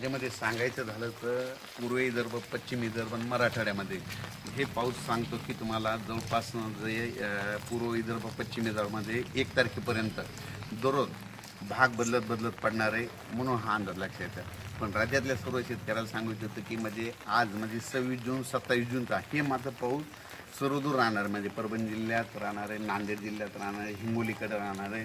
त्याच्यामध्ये सांगायचं झालं तर पूर्व विदर्भ पश्चिम विदर्भ आणि मराठवाड्यामध्ये. हे पाऊस सांगतो की तुम्हाला जवळपास जे पूर्व विदर्भ पश्चिम विदर्भामध्ये एक तारखेपर्यंत दररोज भाग बदलत बदलत पडणार आहे म्हणून हा अंदाज लक्षात येतात पण राज्यातल्या सर्व शेतकऱ्याला सांगू इच्छितो की म्हणजे आज म्हणजे सव्वीस जून सत्तावीस जूनचा हे मात्र पाऊस सर्वदूर राहणार. म्हणजे परभणी जिल्ह्यात राहणार आहे नांदेड जिल्ह्यात राहणार आहे हिंगोलीकडे राहणार आहे.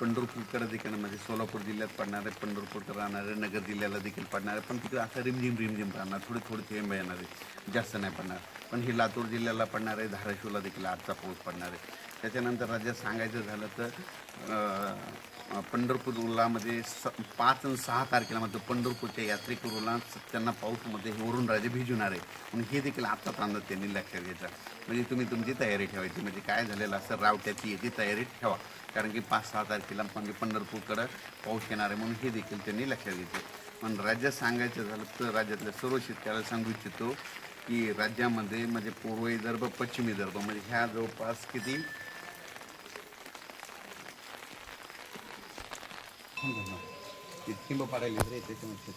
पंढरपूरकडे देखील म्हणजे सोलापूर जिल्ह्यात पडणार आहे पंढरपूरकडे राहणार आहे नगर जिल्ह्याला देखील पडणार आहे. पण तिकडे आता रिमझिम रिमझिम राहणार थोडे थोडे थेंब येणार आहे जास्त नाही पडणार. पण हे लातूर जिल्ह्याला पडणार आहे धाराशिवला देखील आजचा पाऊस पडणार आहे. त्याच्यानंतर राज्यात सांगायचं झालं तर पंढरपूर पंढरपूरला स पाच आणि सहा तारखेला मात्र पंढरपूरच्या यात्रेकरूला त्यांना पाऊसमध्ये वरून राजे भिजवणार आहे. म्हणून हे देखील आत्ताच अंदाज त्यांनी लक्षात घ्यायचा म्हणजे तुम्ही तुमची तयारी ठेवायची. म्हणजे काय झालेलं असं रावट्याची याची तयारी ठेवा. कारण की पाच सहा तारखेला म्हणजे पंढरपूरकडं पाऊस येणार आहे म्हणून हे देखील त्यांनी लक्षात घ्यायचं पण राज्यात सांगायचं झालं तर राज्यातल्या सर्व शेतकऱ्याला सांगू इच्छितो की राज्यामध्ये म्हणजे पूर्व विदर्भ पश्चिम विदर्भ म्हणजे ह्या जवळपास किती थिंब पाडायला रे त्याच्यामध्ये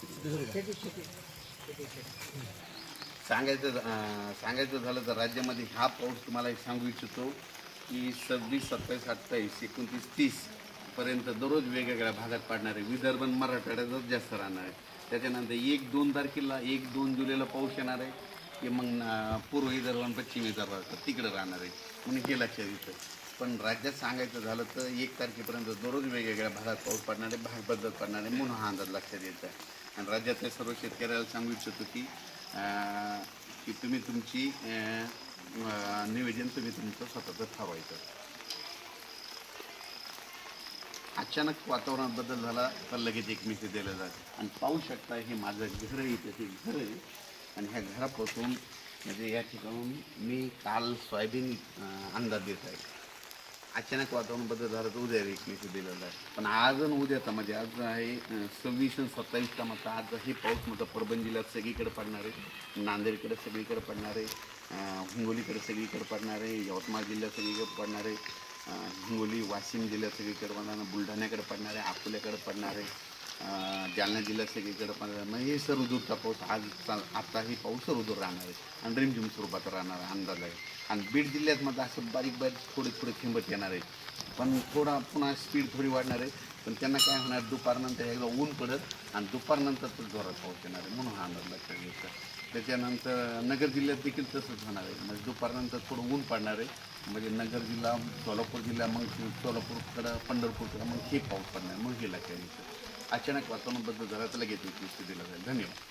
सांगायचं सांगायचं झालं तर राज्यामध्ये हा पाऊस तुम्हाला एक सांगू इच्छितो की सव्वीस सत्तावीस अठ्ठावीस एकोणतीस तीस पर्यंत दररोज वेगवेगळ्या भागात पडणार आहे विदर्भ आणि मराठवाड्यातच जास्त राहणार आहे त्याच्यानंतर एक दोन तारखेला एक दोन जुलैला पाऊस येणार आहे. की मग पूर्व विदर्भ आणि पश्चिम विदर्भ तिकडे राहणार आहे. म्हणून हे लक्षात येतं. पण राज्यात सांगायचं झालं तर एक तारखेपर्यंत दररोज वेगवेगळ्या भागात पाऊस पडणार आहे भाग बदलत पडणार आहे म्हणून हा अंदाज लक्षात येत आहे आणि राज्यातल्या सर्व शेतकऱ्याला सांगू इच्छितो की अं, की तुम्ही तुमची अं, अं, तुम्ही तुमचं स्वतःचं ठरवायचं. अचानक वातावरणात बदल झाला तर लगेच एक मेसेज दिला आणि पाहू शकता हे माझं घर आहे त्याचे हे घर आहे. आणि ह्या घरापासून म्हणजे या ठिकाणून मी काल सोयाबीन अं, अंदाज देत आहे. अचानक वातावरण बदल झालं तर उद्या एक दिलेलं आहे. पण आज आणि उद्याचा म्हणजे आज आहे सव्वीस आणि सत्तावीसचा मात्र आज हे पाऊस मात्र परभणी जिल्ह्यात सगळीकडे पडणार आहे. नांदेडकडे सगळीकडे पडणार आहे. हिंगोलीकडे सगळीकडे पडणार आहे. यवतमाळ जिल्ह्यात सगळीकडे पडणार आहे. हिंगोली वाशिम जिल्ह्यात सगळीकडे पडणार आहे. बुलढाण्याकडे पडणार आहे. अकोल्याकडे पडणार आहे. जालना जिल्ह्यात सगळीकडे पण आहे हे सर्वदूरचा पाऊस आज आताही पाऊस सर्वदूर राहणार आहे. आणि रिमझिम स्वरूपात राहणार आहे अंदाज आहे. आणि बीड जिल्ह्यात मात्र असं बारीक बारीक थोडे थोडे थेंबत येणार आहे पण थोडा पुन्हा स्पीड थोडी वाढणार आहे. पण त्यांना काय होणार दुपारनंतर एकदा ऊन पडत आणि दुपारनंतर तर जोरात पाऊस येणार आहे म्हणून हा अंदाज लक्षात घ्यायचा त्याच्यानंतर नगर जिल्ह्यात देखील तसंच होणार आहे. म्हणजे दुपारनंतर थोडं ऊन पडणार आहे. म्हणजे नगर जिल्हा सोलापूर जिल्हा मग सोलापूरकडं पंढरपूरकडं मग हे पाऊस पडणार मग हे लक्षात घ्यायचं अचानक वातावरण बदल झाला तर लगेच जाईल धन्यवाद.